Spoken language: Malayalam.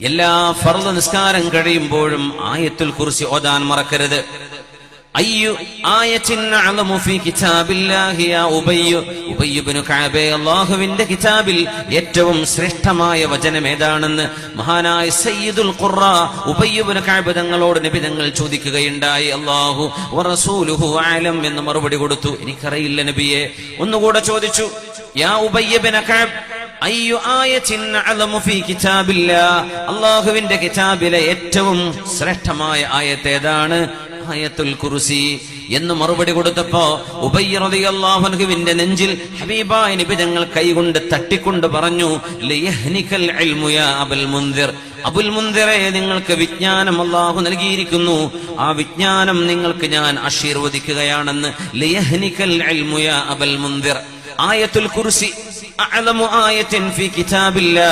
എല്ലാ ഫർദ് നിസ്കാരം കഴിയുമ്പോഴും ആയത്തുൽ കുറിച്ച് ഓതാൻ മറക്കരുത്. അയ്യു അല്ലാഹുവിന്റെ കിതാബിൽ ഏറ്റവും ശ്രേഷ്ഠമായ വചനം ഏതാണെന്ന് മഹാനായ സയ്യിദുൽ ഖുറ ഉബയ്യ് കാബ് തങ്ങളോട് നബി തങ്ങൾ ചോദിക്കുകയുണ്ടായി. അല്ലാഹു വറസൂലുഹു ആലം എന്ന് മറുപടി കൊടുത്തു. എനിക്കറിയില്ല നബിയെ. ഒന്നുകൂടെ ചോദിച്ചു യാ ഉബയ്യ് ഇബ്നു അല്ലാഹുവിന്റെ കിതാബിലെ ഏറ്റവും ശ്രേഷ്ഠമായ ആയത്ത് ഏതാണ്? ആയത്തുൽ കുർസി. എന്ന് മറുപടി കൊടുത്തപ്പോ ഉബയ്യറിയാഹുവിന്റെ നെഞ്ചിൽ ഹബീബായ നബി കൈകൊണ്ട് തട്ടിക്കൊണ്ട് പറഞ്ഞു അബുൽ മുൻദിറെ നിങ്ങൾക്ക് വിജ്ഞാനം അള്ളാഹു നൽകിയിരിക്കുന്നു. ആ വിജ്ഞാനം നിങ്ങൾക്ക് ഞാൻ ആശീർവദിക്കുകയാണെന്ന് അബുൽ മുൻദിർ. ആയത്തുൽ കുർസി അഅലമു ആയത്തിൻ ഫീ കിതാബില്ലാ